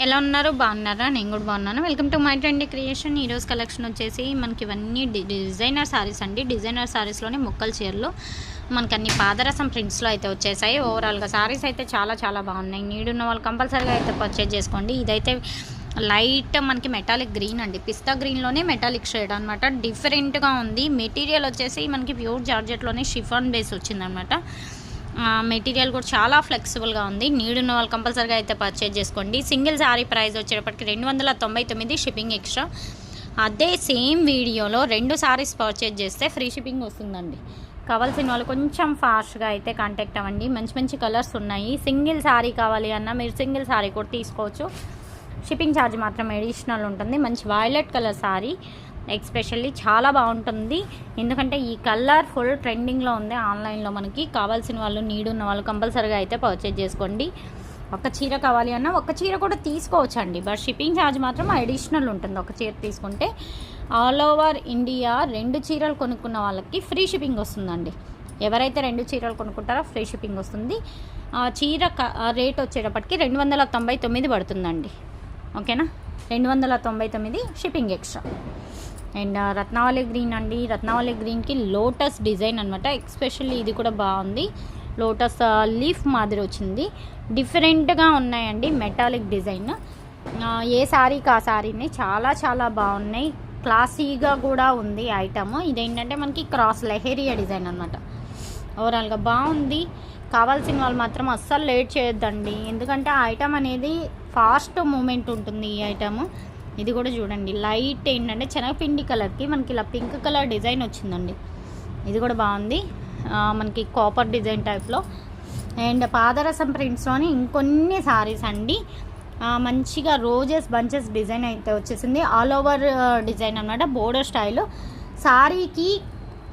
ఎలా ఉన్నారు? బాగున్నారా? నేను కూడా బాగున్నాను. Welcome to my trend creation ఈరోజు కలెక్షన్ వచ్చేసి మనకి ఇవన్నీ డి- డిజైనర్ శారీస్ అండి. డిజైనర్ శారీస్లోనే ముక్కల చీరలు. మనకి అన్ని పాదరసం ప్రింట్స్లో అయితే వచ్చేసాయి. ఓవరాల్గా శారీస్ అయితే చాలా చాలా బాగున్నాయి. నీడున్న వాళ్ళు కంపల్సరీగా అయితే పర్చేజ్ చేసుకోండి. ఇదైతే లైట్ మనకి మెటాలిక్ గ్రీన్ అండి. పిస్తా గ్రీన్లోనే మెటాలిక్ షేడ్ అనమాట డిఫరెంట్గా ఉంది. మెటీరియల్ వచ్చేసి మనకి ప్యూర్ జార్జెట్లోనే షిఫాన్ బేస్ వచ్చిందనమాట మెటీరియల్ కూడా చాలా ఫ్లెక్సిబుల్గా ఉంది. నీడున్న వాళ్ళు కంపల్సరీగా అయితే పర్చేజ్ చేసుకోండి. సింగిల్ శారీ ప్రైస్ వచ్చేటప్పటికి రెండు వందల తొంభై తొమ్మిది షిప్పింగ్ ఎక్స్ట్రా అదే సేమ్ వీడియోలో రెండు శారీస్ పర్చేజ్ చేస్తే ఫ్రీ షిప్పింగ్ వస్తుందండి. కావాల్సిన వాళ్ళు కొంచెం ఫాస్ట్గా అయితే కాంటాక్ట్ అవ్వండి. మంచి మంచి కలర్స్ ఉన్నాయి. సింగిల్ శారీ కావాలి అన్న మీరు సింగిల్ శారీ కూడా తీసుకోవచ్చు. షిప్పింగ్ ఛార్జ్ మాత్రం అడిషనల్ ఉంటుంది. మంచి వైలెట్ కలర్ శారీ ఎక్స్పెషల్లీ చాలా బాగుంటుంది. ఎందుకంటే ఈ కలర్ ఫుల్ ట్రెండింగ్లో ఉంది. ఆన్లైన్లో మనకి కావాల్సిన వాళ్ళు నీడ్ ఉన్న వాళ్ళు కంపల్సరీగా అయితే పర్చేజ్ చేసుకోండి. ఒక చీర కావాలి అన్న ఒక చీర కూడా తీసుకోవచ్చండి. బట్ షిప్పింగ్ ఛార్జ్ మాత్రం అడిషనల్ ఉంటుంది. ఒక చీర తీసుకుంటే ఆల్ ఓవర్ ఇండియా రెండు చీరలు కొనుక్కున్న వాళ్ళకి ఫ్రీ షిప్పింగ్ వస్తుందండి. ఎవరైతే రెండు చీరలు కొనుక్కుంటారో ఫ్రీ షిప్పింగ్ వస్తుంది. ఆ చీర క- రేట్ వచ్చేటప్పటికి రెండు వందల తొంభై తొమ్మిది పడుతుందండి. ఓకేనా? రెండు వందల తొంభై తొమ్మిది shipping extra. And Ratnavali green అండి. రత్నావళి గ్రీన్కి లోటస్ డిజైన్ అనమాట ఎక్స్పెషల్లీ ఇది కూడా బాగుంది. లోటస్ లీఫ్ మాదిరి వచ్చింది. డిఫరెంట్గా ఉన్నాయండి మెటాలిక్ డిజైన్. ఏ శారీకి ఆ శారీని చాలా చాలా బాగున్నాయి. క్లాసీగా కూడా ఉంది ఐటమ్. ఇదేంటంటే మనకి క్రాస్ లెహేరియా డిజైన్ అనమాట ఓవరాల్గా బాగుంది. కావాల్సిన వాళ్ళు మాత్రం అస్సలు లేట్ చేయొద్దండి. ఎందుకంటే ఆ ఐటమ్ అనేది ఫాస్ట్ మూమెంట్ ఉంటుంది ఈ ఐటమ్ ఇది కూడా చూడండి లైట్ ఏంటంటే శనగపిండి కలర్కి మనకి ఇలా పింక్ కలర్ డిజైన్ వచ్చిందండి. ఇది కూడా బాగుంది. మనకి కాపర్ డిజైన్ టైప్లో అండ్ పాదరసం ప్రింట్స్లోని ఇంకొన్ని సారీస్ అండి. మంచిగా రోజెస్ బంచెస్ డిజైన్ అయితే వచ్చేసింది. ఆల్ ఓవర్ డిజైన్ అన్నమాట బోర్డర్ స్టైల్ సారీకి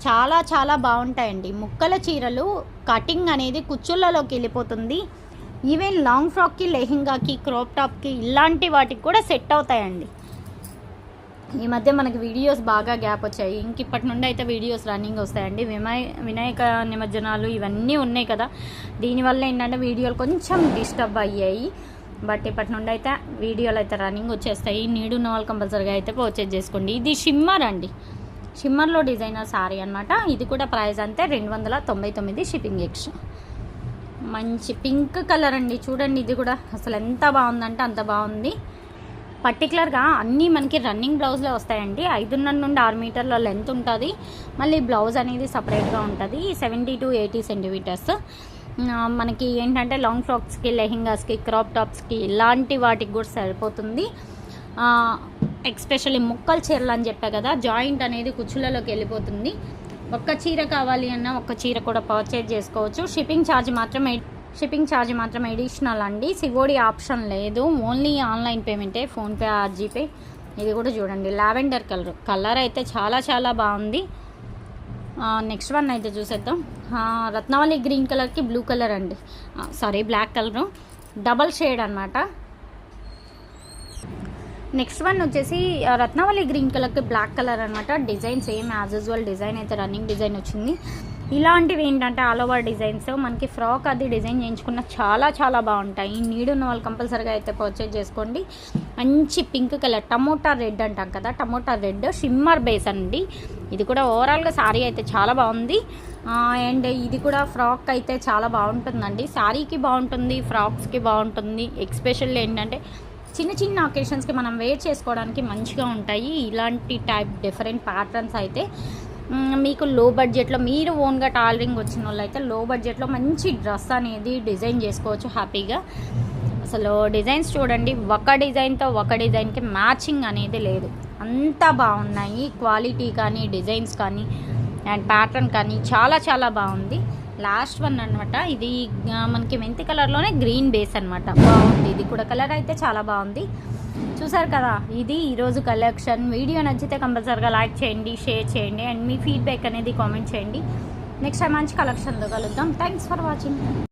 చాలా చాలా బాగుంటాయండి. ముక్కల చీరలు కటింగ్ అనేది కుచ్చుళ్ళలోకి వెళ్ళిపోతుంది. ఈవెన్ లాంగ్ ఫ్రాక్కి లెహెంగాకి క్రాప్ టాప్కి ఇలాంటి వాటికి కూడా సెట్ అవుతాయండి. ఈ మధ్య మనకి వీడియోస్ బాగా గ్యాప్ వచ్చాయి. ఇంక ఇప్పటి నుండి అయితే వీడియోస్ రన్నింగ్ వస్తాయండి. వినాయ వినాయక నిమజ్జనాలు ఇవన్నీ ఉన్నాయి కదా. దీనివల్ల ఏంటంటే వీడియోలు కొంచెం డిస్టర్బ్ అయ్యాయి. బట్ ఇప్పటి నుండి అయితే వీడియోలు అయితే రన్నింగ్ వచ్చేస్తాయి. నీడున్న వాళ్ళు కంపల్సరీగా అయితే పర్చేజ్ చేసుకోండి. ఇది షిమ్మర్ అండి. షిమ్మర్లో డిజైనర్ సారీ అనమాట ఇది కూడా ప్రైస్ అంతే రెండు వందల తొంభై తొమ్మిది షిప్పింగ్ ఎక్స్ట్రా మంచి పింక్ కలర్ అండి. చూడండి ఇది కూడా అసలు ఎంత బాగుందంటే అంత బాగుంది. పర్టికులర్గా అన్నీ మనకి రన్నింగ్ బ్లౌజ్లో వస్తాయండి. ఐదున్నర నుండి ఆరు మీటర్ల లెంత్ ఉంటుంది. మళ్ళీ బ్లౌజ్ అనేది సపరేట్గా ఉంటుంది. సెవెంటీ టు ఎయిటీ సెంటీమీటర్స్ మనకి ఏంటంటే లాంగ్ ఫ్రాక్స్కి లెహెంగాస్కి క్రాప్ టాప్స్కి ఇలాంటి వాటికి కూడా సరిపోతుంది. ఎక్స్పెషల్లీ ముక్కలు చీరలు అని చెప్పా కదా జాయింట్ అనేది కుచ్చులలోకి వెళ్ళిపోతుంది. ఒక్క చీర కావాలి అన్న ఒక్క చీర కూడా పర్చేజ్ చేసుకోవచ్చు. షిప్పింగ్ ఛార్జ్ మాత్రం షిప్పింగ్ ఛార్జ్ మాత్రం ఎడిషనల్ అండి. సివోడి ఆప్షన్ లేదు. ఓన్లీ ఆన్లైన్ పేమెంటే ఫోన్పే ఆర్ జీపే ఇది కూడా చూడండి. లావెండర్ కలర్ కలర్ అయితే చాలా చాలా బాగుంది. నెక్స్ట్ వన్ అయితే చూసేద్దాం. ఆ, రత్నావళి గ్రీన్ కలర్కి బ్లూ కలర్ అండి. Sari black colour double shade అనమాట నెక్స్ట్ వన్ వచ్చేసి రత్నావళి గ్రీన్ కలర్కి బ్లాక్ కలర్ అనమాట design same as usual design అయితే రన్నింగ్ డిజైన్ వచ్చింది. ఇలాంటివి ఏంటంటే ఆల్ ఓవర్ డిజైన్స్ మనకి ఫ్రాక్ అది డిజైన్ చేయించుకున్న చాలా చాలా బాగుంటాయి. నీడ్ ఉన్న వాళ్ళు కంపల్సరీగా అయితే పర్చేజ్ చేసుకోండి. మంచి పింక్ కలర్ టమోటా రెడ్ అంటాం కదా టమోటా రెడ్ షిమ్మర్ బేస్ అండి. ఇది కూడా ఓవరాల్గా శారీ అయితే చాలా బాగుంది. అండ్ ఇది కూడా ఫ్రాక్ అయితే చాలా బాగుంటుందండి. శారీకి బాగుంటుంది ఫ్రాక్స్కి బాగుంటుంది. ఎక్స్పెషల్లీ ఏంటంటే చిన్న చిన్న ఒకేషన్స్కి మనం వేర్ చేసుకోవడానికి మంచిగా ఉంటాయి. ఇలాంటి టైప్ డిఫరెంట్ ప్యాటర్న్స్ అయితే మీకు లో బడ్జెట్లో మీరు ఓన్గా టాలరింగ్ వచ్చిన వాళ్ళు అయితే లో బడ్జెట్లో మంచి డ్రెస్ అనేది డిజైన్ చేసుకోవచ్చు హ్యాపీగా అసలు డిజైన్స్ చూడండి ఒక డిజైన్తో ఒక డిజైన్కి మ్యాచింగ్ అనేది లేదు. అంత బాగున్నాయి. క్వాలిటీ కానీ డిజైన్స్ కానీ అండ్ ప్యాటర్న్ కానీ చాలా చాలా బాగుంది. లాస్ట్ వన్ అనమాట ఇది మనకి మెంతి కలర్లోనే గ్రీన్ బేస్ అనమాట బాగుంది. ఇది కూడా కలర్ అయితే చాలా బాగుంది. చూసారు కదా ఇది ఈరోజు కలెక్షన్. వీడియో నచ్చితే కంపల్సరీగా లైక్ చేయండి షేర్ చేయండి అండ్ మీ ఫీడ్బ్యాక్ అనేది కామెంట్ చేయండి. నెక్స్ట్ టైం మంచి కలెక్షన్తో కలుద్దాం. Thanks for watching